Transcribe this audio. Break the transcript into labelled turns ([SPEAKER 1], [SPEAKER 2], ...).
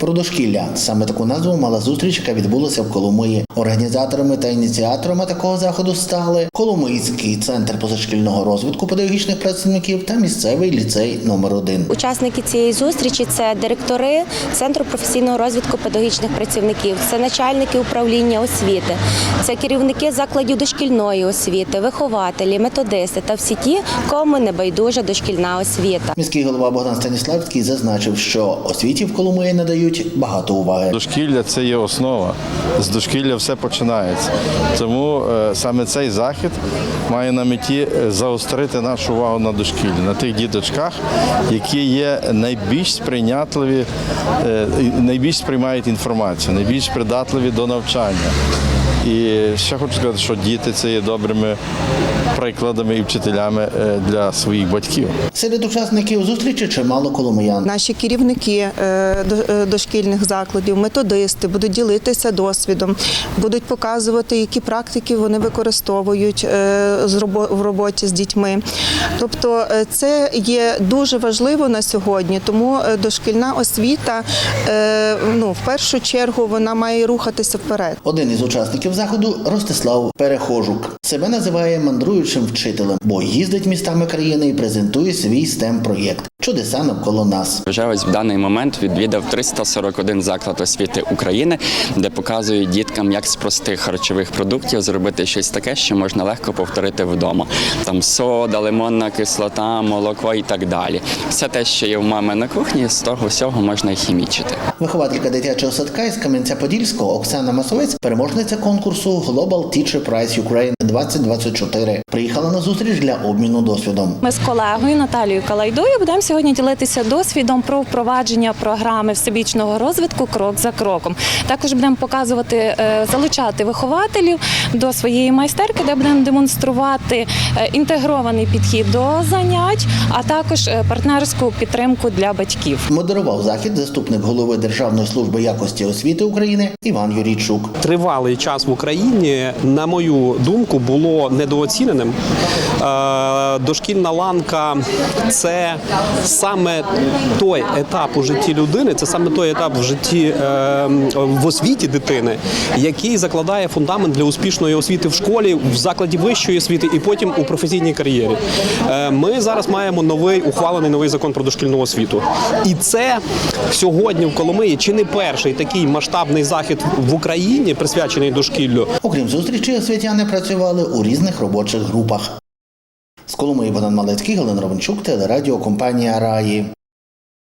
[SPEAKER 1] Про дошкілля саме таку назву мала зустріч, яка відбулася в Коломиї. Організаторами та ініціаторами такого заходу стали Коломийський центр позашкільного розвитку педагогічних працівників та місцевий ліцей номер 1
[SPEAKER 2] Учасники цієї зустрічі це директори Центру професійного розвитку педагогічних працівників, це начальники управління освіти, це керівники закладів дошкільної освіти, вихователі, методисти та всі ті, кому не байдужа дошкільна освіта.
[SPEAKER 1] Міський голова Богдан Станіславський зазначив, що освіті в Коломиї надають багато уваги.
[SPEAKER 3] Дошкілля це є основа. З дошкілля все починається. Тому е, саме цей захід має на меті е, заострити нашу увагу на дошкіллі, на тих діточках, які є найбільш сприйнятливі, е, найбільш сприймають інформацію, найбільш придатливі до навчання. І ще хочу сказати, що діти це є добрими прикладами і вчителями е, для своїх батьків.
[SPEAKER 1] Серед учасників зустрічі чимало коломиян.
[SPEAKER 4] Наші керівники е, до- е, дошкільних закладів, методисти будуть ділитися досвідом, будуть показувати, які практики вони використовують з робо- в роботі з дітьми. Тобто, це є дуже важливо на сьогодні, тому дошкільна освіта ну, в першу чергу вона має рухатися вперед.
[SPEAKER 1] Один із учасників заходу Ростислав Перехожук. Себе називає мандруючим вчителем, бо їздить містами країни і презентує свій stem проєкт Чудеса навколо нас.
[SPEAKER 5] Вже ось в даний момент відвідав 341 заклад освіти України, де показують діткам, як з простих харчових продуктів зробити щось таке, що можна легко повторити вдома. Там сода, лимонна кислота, молоко і так далі. Все те, що є в мами на кухні, з того всього можна і хімічити.
[SPEAKER 1] Вихователька дитячого садка із Кам'янця-Подільського Оксана Масовець, переможниця конкурсу Global Teacher Prize Ukraine 2024, приїхала на зустріч для обміну досвідом.
[SPEAKER 6] Ми з колегою Наталією Калайдою будемо сьогодні ділитися досвідом про впровадження програми всебічного розвитку крок за кроком. Також будемо показувати, е, залучати вихователів до своєї майстерки, де будемо демонструвати е, інтегрований підхід до занять, а також е, партнерську підтримку для батьків.
[SPEAKER 1] Модерував захід заступник голови Державної служби якості освіти України Іван Юрійчук.
[SPEAKER 7] тривалий час в Україні, на мою думку, було недооціненим. Дошкільна ланка це саме той етап у житті людини, це саме той етап в житті е, в освіті дитини, який закладає фундамент для успішної освіти в школі, в закладі вищої освіти і потім у професійній кар'єрі. Е, Ми зараз маємо новий ухвалений новий закон про дошкільну освіту. І це сьогодні в Коломиї чи не перший такий масштабний захід в Україні, присвячений дошкіллю.
[SPEAKER 1] Окрім зустрічі, освітяни працювали у різних робочих групах. З Коломиї Богдан Малецький, Галина Романчук, телерадіокомпанія Раї.